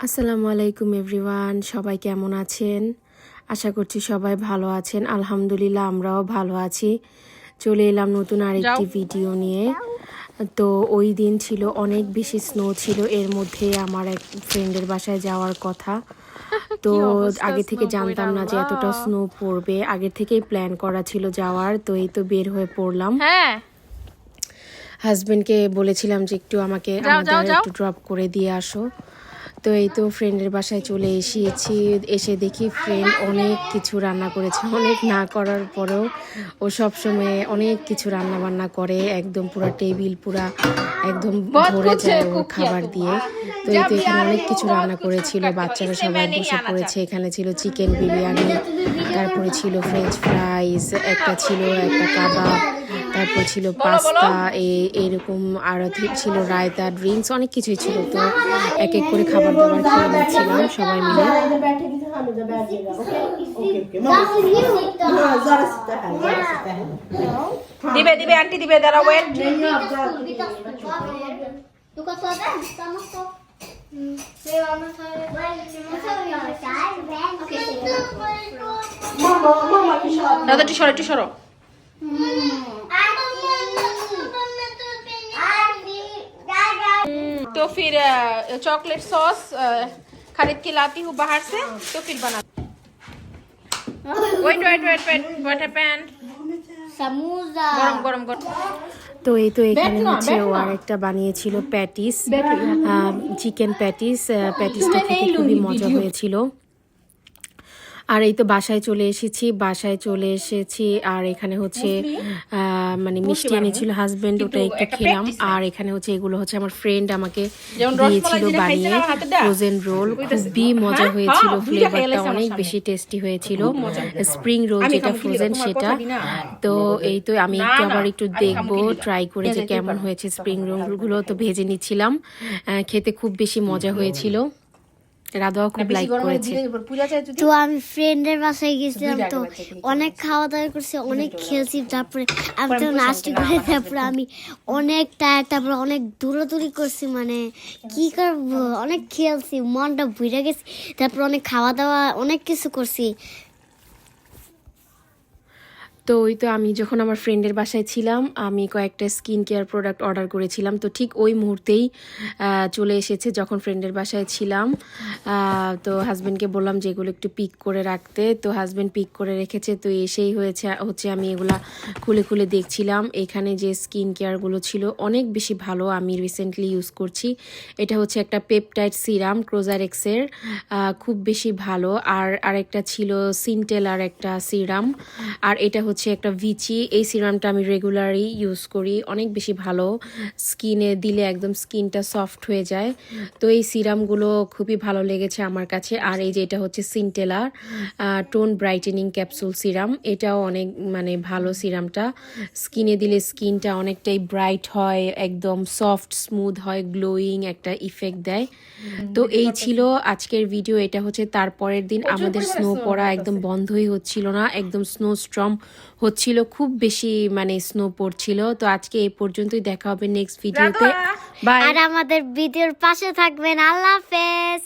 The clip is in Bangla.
আসসালামু আলাইকুম এভরিওয়ান সবাই কেমন আছেন? আশা করছি সবাই ভালো আছেন। আলহামদুলিল্লাহ আমরাও ভালো আছি। চলে এলাম নতুন আরেকটি ভিডিও নিয়ে। তো ওই দিন ছিল অনেক বেশি স্নো ছিল। এর মধ্যে আমার এক ফ্রেন্ডের বাসায় যাওয়ার কথা। তো আগে থেকে জানতাম না যে এতটা স্নো পড়বে। আগে থেকেই প্ল্যান করা ছিল যাওয়ার তো এই তো বের হয়ে পড়লাম। হ্যাঁ। হাজবেন্ডকে বলেছিলাম যে একটু আমাকে আমাদের। একটু ড্রপ করে দিয়ে আসো। তো এই তো ফ্রেন্ডের বাসায় চলে এসেছি। এসে দেখি ফ্রেন্ড অনেক কিছু রান্না করেছে। অনেক না করার পরেও ও সব সময় অনেক কিছু রান্না বান্না করে। একদম পুরো টেবিল পুরা একদম ভরে যায় ওর খাবার দিয়ে। তো এই তো এখানে অনেক কিছু রান্না করেছিল। বাচ্চারা সবাই বসে পড়েছে। এখানে ছিল চিকেন বিরিয়ানি। তারপরে ছিল ফ্রেঞ্চ ফ্রাইস একটা ছিল একটা কাবাব তারপর ছিল পাস্তা এরকম আর ছিল রায়তা ড্রিঙ্কস অনেক কিছুই ছিল তো এক এক করে খাবার দাবার খেয়ে নিচ্ছিলাম সবাই মিলে। দিবে দিবে আন্টি দিবে দাঁড়া ওয়েট. দাদা একটু সরো একটু সরো तो फिर अ, चॉकलेट सॉस अ, खरीद के लाती हूँ बाहर से तो फिर बना wait wait wait wait what happened Samuza. গরম গরম গরম তো এই তো এখানে হচ্ছে ও আর একটা বানিয়েছিল প্যাটিস চিকেন প্যাটিস প্যাটিসটা খেতে খুবই মজা হয়েছিল আর এই তো বাসায় চলে এসেছি বাসায় চলে এসেছি আর এখানে হচ্ছে মানে মিষ্টি এনেছিল হাজবেন্ড ওটা একটু খেলাম। আর এখানে হচ্ছে এগুলো হচ্ছে আমার ফ্রেন্ড আমাকে দিয়েছিল বানিয়ে? ফ্রোজেন রোল খুবই মজা হ্যাঁ? হয়েছিল হ্যাঁ, দুইটা খেয়ে ফ্লেভারটা অনেক বেশি টেস্টি হয়েছিল। স্প্রিং রোল যেটা ফ্রোজেন সেটা। তো এই তো আমি একটু আবার একটু দেখব ট্রাই করে যে কেমন হয়েছে স্প্রিং রোলগুলো তো ভেজে নিচ্ছিলাম। খেতে খুব বেশি মজা হয়েছিল। রাধাও খুব লাইক করেছে। তো আমি ফ্রেন্ডের বাসায় গেছিলাম তো অনেক খাওয়া দাওয়া করছি অনেক খেলছি তারপরে আমি তো নাচটি করে তারপরে আমি অনেক টায়ার তারপরে অনেক দূরাদূরি করছি মানে কি করব? অনেক খেলছি মনটা ভুইরা গেছি তারপর অনেক খাওয়া দাওয়া অনেক কিছু করছি। তো ওই তো আমি যখন আমার ফ্রেন্ডের বাসায় ছিলাম, আমি কয়েকটা স্কিন কেয়ার প্রোডাক্ট অর্ডার করেছিলাম। তো ঠিক ওই মুহূর্তেই চলে এসেছে যখন ফ্রেন্ডের বাসায় ছিলাম। তো হাজব্যান্ডকে বললাম যে এগুলো একটু পিক করে রাখতে। তো হাজব্যান্ড পিক করে রেখেছে। তো এসেই হয়েছে, হচ্ছে আমি এগুলা খুলে খুলে দেখছিলাম। এখানে যে স্কিন কেয়ারগুলো ছিল অনেক বেশি ভালো আমি রিসেন্টলি ইউজ করছি। এটা হচ্ছে একটা পেপটাইড সিরাম ক্রোজারেক্সের খুব বেশি ভালো। আর আরেকটা ছিল সিনটেলার একটা সিরাম আর এটা হচ্ছে একটা ভিচি। এই সিরামটা আমি রেগুলারই ইউজ করি। অনেক বেশি ভালো। স্কিনে দিলে একদম স্কিনটা সফট হয়ে যায়। তো এই সিরামগুলো খুবই ভালো লেগেছে আমার কাছে। আর এই যে এটা হচ্ছে সিনটেলার টোন ব্রাইটেনিং ক্যাপসুল সিরাম। এটাও অনেক মানে ভালো সিরামটা। স্কিনে দিলে স্কিনটা অনেকটাই ব্রাইট হয় একদম সফট স্মুথ হয় গ্লোয়িং একটা ইফেক্ট দেয়। তো এই ছিল আজকের ভিডিও এটা হচ্ছে তারপরের দিন। আমাদের স্নো পড়া একদম বন্ধই হচ্ছিল না। একদম স্নো স্ট্রম হচ্ছিল খুব বেশি মানে স্নো পড়ছিল। তো আজকে এই পর্যন্তই দেখা হবে নেক্সট ভিডিওতে বাই আর আমাদের ভিডিওর পাশে থাকবেন। আল্লাহ হাফেজ।